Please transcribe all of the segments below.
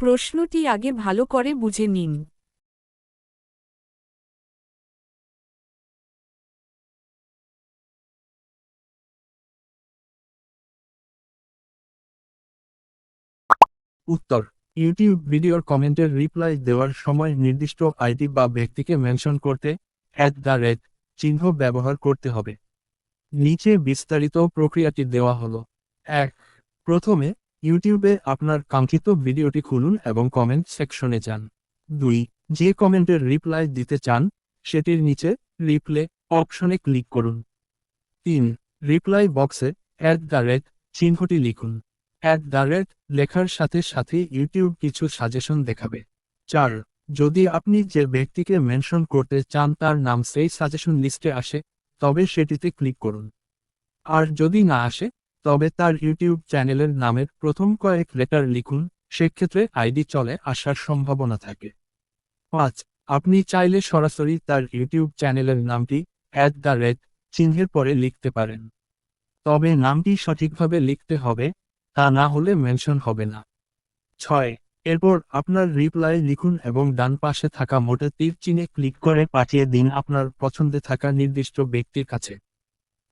প্রশ্নটি আগে ভালো করে বুঝে নিন। উত্তর, ইউটিউব ভিডিওর কমেন্টের রিপ্লাই দেওয়ার সময় নির্দিষ্ট আইডি বা ব্যক্তিকে মেনশন করতে অ্যাট দ্য রেট চিহ্ন ব্যবহার করতে হবে। নিচে বিস্তারিত প্রক্রিয়াটি দেওয়া হলো। এক, প্রথমে ইউটিউবে আপনার কাঙ্ক্ষিত ভিডিওটি খুলুন এবং কমেন্ট সেকশনে যান। দুই, যে কমেন্টের রিপ্লাই দিতে চান, সেটির নিচে রিপ্লে অপশনে ক্লিক করুন। তিন রিপ্লাই বক্সে অ্যাট দ্য রেট চিহ্নটি লিখুন। অ্যাট দ্য রেট লেখার সাথে সাথে ইউটিউব কিছু সাজেশন দেখাবে। চার, যদি আপনি যে ব্যক্তিকে মেনশন করতে চান তার নাম সেই সাজেশন লিস্টে আসে, তবে সেটিতে ক্লিক করুন। আর যদি না আসে তবে তার ইউটিউব চ্যানেলের নামের প্রথম কয়েক লেটার লিখুন, সেক্ষেত্রে আইডি চলে আসার সম্ভাবনা থাকে। পাঁচ, আপনি চাইলে সরাসরি তার ইউটিউব চ্যানেলের নামটি অ্যাট দ্য রেট চিহ্নের পরে লিখতে পারেন। তবে নামটি সঠিকভাবে লিখতে হবে, তা না হলে মেনশন হবে না। ছয়, এরপর আপনার রিপ্লাই লিখুন এবং ডান পাশে থাকা মোটে তীর চিহ্নে ক্লিক করে পাঠিয়ে দিন আপনার পছন্দে থাকা নির্দিষ্ট ব্যক্তির কাছে।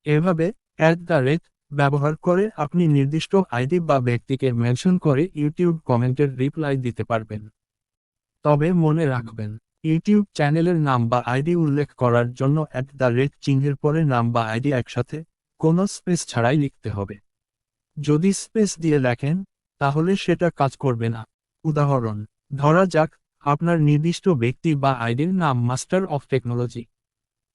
এভাবে অ্যাট দ্য রেট ব্যবহার করে আপনি নির্দিষ্ট আইডি বা ব্যক্তিকে মেনশন করে ইউটিউব কমেন্টের রিপ্লাই দিতে পারবেন। তবে মনে রাখবেন, ইউটিউব চ্যানেলের নাম বা আইডি উল্লেখ করার জন্য অ্যাট দ্য রেট চিহ্নের পরে নাম বা আইডি একসাথে কোনো স্পেস ছাড়াই লিখতে হবে। যদি স্পেস দিয়ে লেখেন, তাহলে সেটা কাজ করবে না। উদাহরণ, ধরা যাক, আপনার নির্দিষ্ট ব্যক্তি বা আইডির নাম মাস্টার অফ টেকনোলজি।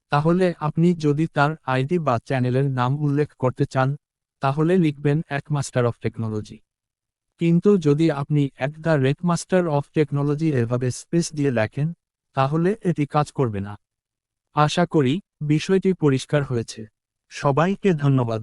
তাহলে আপনি যদি তার আইডি বা চ্যানেলের নাম উল্লেখ করতে চান তাহলে লিখবেন এক মাস্টার অফ টেকনোলজি। কিন্তু যদি আপনি এক the red master of technology এভাবে স্পেস দিয়ে লেখেন, তাহলে এটি কাজ করবে না। আশা করি বিষয়টি পরিষ্কার হয়েছে। সবাইকে ধন্যবাদ।